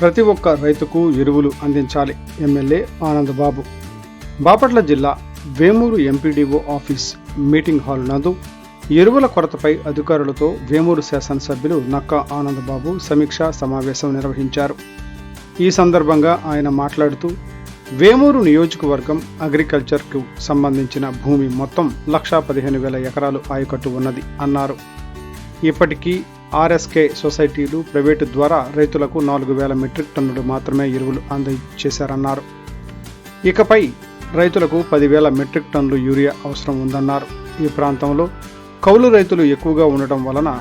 ప్రతి ఒక్క రైతుకు ఎరువులు అందించాలి. ఎమ్మెల్యే ఆనందబాబు. బాపట్ల జిల్లా Vemuru MPDO office meeting hall నందు ఎరువుల కొరతపై అధికారులతో వేమూరు శాసనసభ్యులు నక్కా ఆనందబాబు సమీక్షా సమావేశం నిర్వహించారు. ఈ సందర్భంగా ఆయన మాట్లాడుతూ వేమూరు నియోజకవర్గం అగ్రికల్చర్కు సంబంధించిన భూమి మొత్తం లక్షా పదిహేను వేల ఎకరాలు ఆయకట్టు ఉన్నది అన్నారు. ఇప్పటికీ ఆర్ఎస్కే సొసైటీలు ప్రైవేటు ద్వారా రైతులకు నాలుగు వేల మెట్రిక్ టన్నులు మాత్రమే ఎరువులు అందజేశారన్నారు. ఇకపై రైతులకు పదివేల మెట్రిక్ టన్నులు యూరియా అవసరం ఉందన్నారు. ఈ ప్రాంతంలో కౌలు రైతులు ఎక్కువగా ఉండటం వలన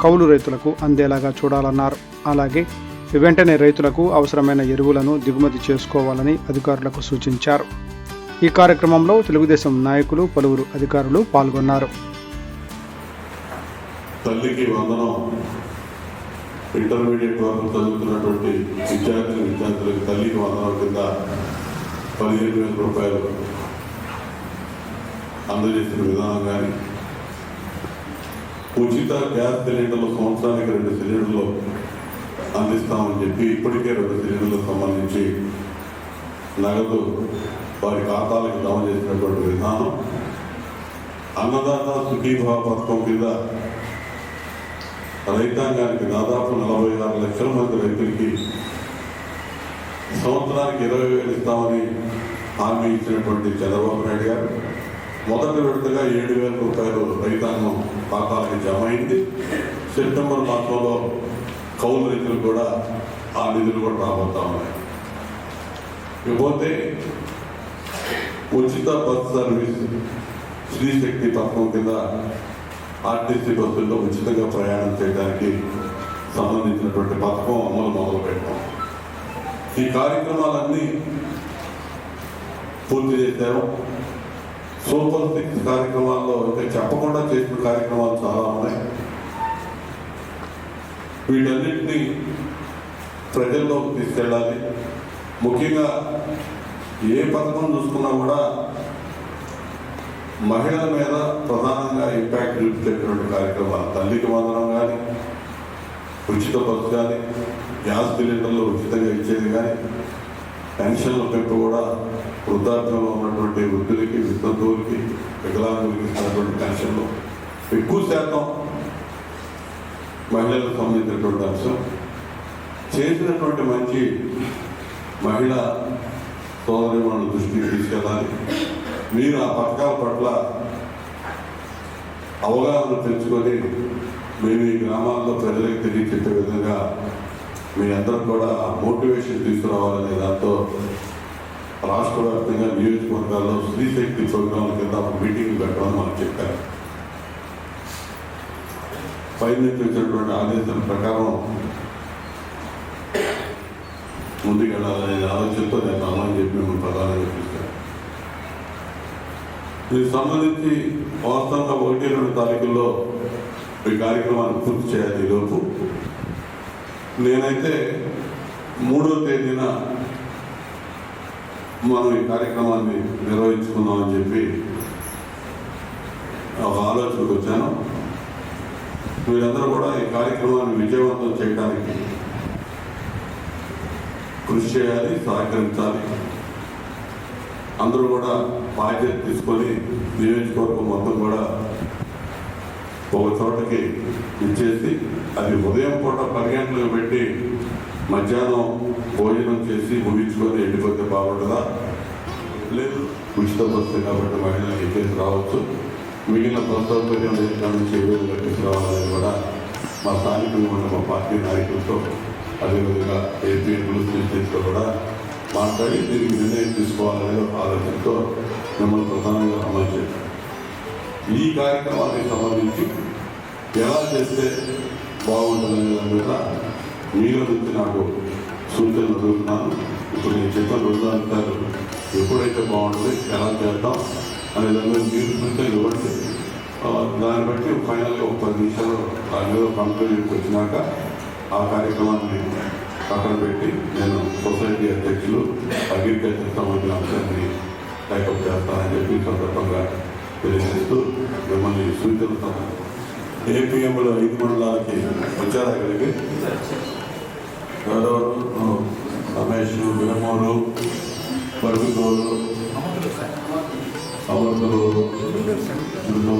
కౌలు రైతులకు అందేలాగా చూడాలన్నారు. అలాగే వెంటనే రైతులకు అవసరమైన ఎరువులను దిగుమతి చేసుకోవాలని అధికారులకు సూచించారు. ఈ కార్యక్రమంలో తెలుగుదేశం నాయకులు పలువురు అధికారులు పాల్గొన్నారు. తల్లికి వందనం. ఇంటర్మీడియట్ వరకు చదువుతున్నటువంటి విద్యార్థులు విద్యార్థులకు తల్లికి వందనం కింద పదిహేను వేల రూపాయలు అందజేసిన విధానం కానీ ఉచిత గ్యాస్ సిలిండర్లు సంవత్సరానికి రెండు సిలిండర్లు అందిస్తామని చెప్పి ఇప్పటికే రెండు సిలిండర్లకు సంబంధించి నగదు వారి ఖాతాలకు జమ చేసినటువంటి విధానం. అన్నదాత సుఖీభావ పథకం కింద రైతాంగానికి దాదాపు నలభై ఆరు లక్షల మంది రైతులకి సంవత్సరానికి ఇరవై వేలు ఇస్తామని హామీ ఇచ్చినటువంటి చంద్రబాబు నాయుడు గారు. మొదటి విడతగా ఏడు వేల రూపాయలు రైతాంగం ఖాతాలకి జమ అయింది. సెప్టెంబర్ మాసంలో కౌలు రైతులు కూడా ఆ నిధులు కూడా రాబోతా ఉన్నాయి. ఇకపోతే ఉచిత బస్ సర్వీస్ శ్రీశక్తి పథకం కింద ఆర్టీసీ బస్సుల్లో ఉచితంగా ప్రయాణం చేయడానికి సంబంధించినటువంటి పథకం అమలు మొదలు పెట్టాం ఈ కార్యక్రమాలన్నీ పూర్తి చేశారు సూపర్ సిక్స్ కార్యక్రమాల్లో ఇంకా చెప్పకుండా చేసిన కార్యక్రమాలు చాలా ఉన్నాయి. వీటన్నిటినీ ప్రజల్లోకి తీసుకెళ్ళాలి. ముఖ్యంగా ఏ పథకం చూసుకున్నా కూడా మహిళల మీద ప్రధానంగా ఇంపాక్ట్ చూపించేటువంటి కార్యక్రమాలు. తల్లికి వందనం కానీ ఉచిత బస్సు కానీ గ్యాస్ సిలిండర్లు ఉచితంగా ఇచ్చేది కానీ పెన్షన్ల పెంపు కూడా వృద్ధాప్యంలో ఉన్నటువంటి వృద్ధులకి వితంతువులకి వికలాంగులకి ఇస్తున్నటువంటి పెన్షన్లు. ఎక్కువ శాతం మహిళలకు సంబంధించినటువంటి అంశం. చేసినటువంటి మంచి మహిళ సోదరి మన దృష్టికి తీసుకెళ్ళాలి. మీరు ఆ పథకాల పట్ల అవగాహన పెంచుకొని మేము ఈ గ్రామాల్లో ప్రజలకు తెలియచెప్పే విధంగా మీ అందరం కూడా మోటివేషన్ తీసుకురావాలనే దాంతో రాష్ట్ర వ్యాప్తంగా నియోజకవర్గాల్లో స్త్రీ శక్తి ప్రోగ్రాంల కింద ఒక మీటింగ్ పెట్టమని మనకు చెప్పారు. పైన నుంచి వచ్చినటువంటి ఆదేశం ప్రకారం ముందుకెళ్ళాలనే ఆలోచనతో నేను అమలు చెప్పి మిమ్మల్ని ప్రధానంగా చూశాను దీనికి సంబంధించి వాస్తవంగా ఒకటి రెండు తారీఖుల్లో ఈ కార్యక్రమాన్ని పూర్తి చేయాలి ఈ లోపు. నేనైతే మూడో తేదీన మనం ఈ కార్యక్రమాన్ని నిర్వహించుకుందామని చెప్పి ఒక ఆలోచనకు వచ్చాను. మీరందరూ కూడా ఈ కార్యక్రమాన్ని విజయవంతం చేయడానికి కృషి చేయాలి సహకరించాలి. అందరూ కూడా బాధ్యత తీసుకొని నియోజకవర్గం మొత్తం కూడా ఒక చోటకి ఇచ్చేసి అది ఉదయం పూట పది గంటలకు పెట్టి మధ్యాహ్నం భోజనం చేసి ముగించుకొని ఎండిపోతే బాగుంటుందా? లేదు. ఉచిత బస్సు కాబట్టి మహిళలకు ఎక్కేసి రావచ్చు. మిగిలిన బస్ సౌకర్యం నుంచి ఏవేవి కట్టేసి రావాలని కూడా మా స్థానికంగా ఉన్న మా పార్టీ నాయకులతో అదేవిధంగా ఏపీ స్టేట్తో కూడా మాట్లాడి దీనికి నిర్ణయం తీసుకోవాలనే ఆలోచనతో మిమ్మల్ని ప్రధానంగా అమలు చేశాం ఈ కార్యక్రమానికి సంబంధించి ఎలా చేస్తే బాగుంటుందనే దాని మీద మీలో నుంచి నాకు సూచనలు అడుగుతున్నాను. ఇప్పుడు నేను చెప్పిన రెండు అంశాలు ఎప్పుడైతే బాగుంటుంది ఎలా చేద్దాం అనే దాని మీద మీరు సూచనలు ఇవ్వండి. దాన్ని బట్టి ఫైనల్గా ఒక పది నిమిషాలు దాని మీద కంప్లైంట్కి వచ్చినాక ఆ కార్యక్రమాన్ని పక్కన పెట్టి నేను సొసైటీ అధ్యక్షులు అగ్రికల్చర్ సంబంధించిన అంశాన్ని టైకప్ చేస్తానని చెప్పి ఈ సందర్భంగా తెలియజేస్తూ మిమ్మల్ని సూచనలు ఏపీఎంలో ఐదు మండలాలకి వచ్చారా ఇక్కడికి ఎవరెవరు రమేష్ విలమూరు పరుగుతోలు అమృతలూరు చున్నూరు